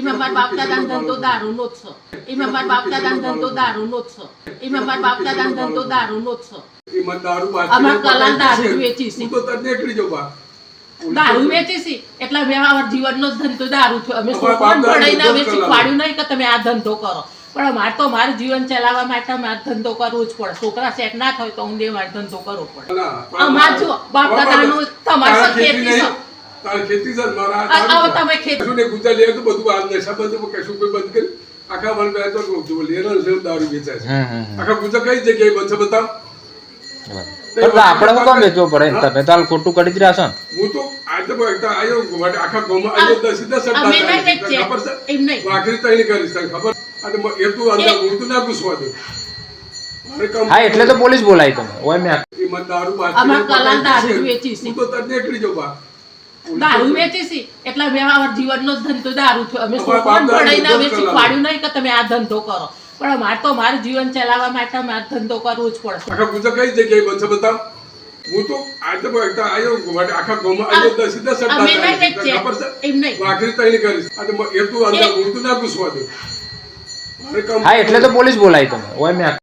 એમાં મારા બાપ દાદાનો ધંધો દારૂનો જ છે એમાં મારા બાપ દાદાનો ધંધો દારૂનો જ છે એમાં મારા બાપ દાદાનો ધંધો દારૂનો જ છે એમાં દારૂ અમાર કલાન દારૂ. વેચી છે. તો તને બા. દારૂ વેચી છે એટલે અમારા જીવનનો ધંધો દારૂ થયો અમે દાદાનો ભણાઈને અમે શીખવાડ્યું નહીં કે તમે આ ધંધો કરો પણ અમારે તો મારું જીવન ચલાવવા માટે મારે ધંધો કરવો જ પડે છોકરા સેટ ના થાય તો ઊંધે મારે ધંધો કરવો પડે અમાર જો, બાપ દાદાનું તમારી ખેતી. તારા ખેતી છે મારા આવો. તમે ખેતી- ને ગુંજા લે તો બધું આ નશા બંધ કશું કોઈ બંધ કરી આખા વન બે તો જો લેરલ છે દારૂ વેચાય છે. આખા ગુંજા કઈ જગ્યાએ બનશે બતાવ આપણે શું કામ પડે તમે તો ખોટું કરી જ રહ્યા છો હું તો આ આયો આખા ગામમાં આયો દસ દસ અમે અડધા નહીં તારીખ. તને વેચીએ. ખબર છે એમ નહીં. કરીશ ખબર આ એ તું અંદર હું તો ના પૂછવા દઉં હા એટલે તો પોલીસ બોલાવી તમે ઓય મેં દારૂ બાટલીઓ અમાર કલાન દારૂ વેચી છે. તો તને નીકળી જાઉં બા. દારૂ વેચી છે એટલે મેં અમારા જીવનનો ધંધો દારૂ થયો અમે અમારા પડાઈ ના વેચી શીખવાડ્યું નહીં કે તમે આ ધંધો કરો. પણ અમારે તો મારું જીવન ચલાવવા માટે અમારે ધંધો કરવો જ પડે આખા ગુજરાત કઈ જગ્યાએ બનશે બતાવ હું તો આ તો એકતા આયો ગુવાહાટી આખા ગામમાં આયો તો સીધા અડધા અમે નહીં છે. એમ નહીં. વાઘરી તૈણી કરીશ. આ તો એ તું અંદર હું તો ના ઘૂસવા દે. હા એટલે તો પોલીસ બોલાવી તમે ઓય મેં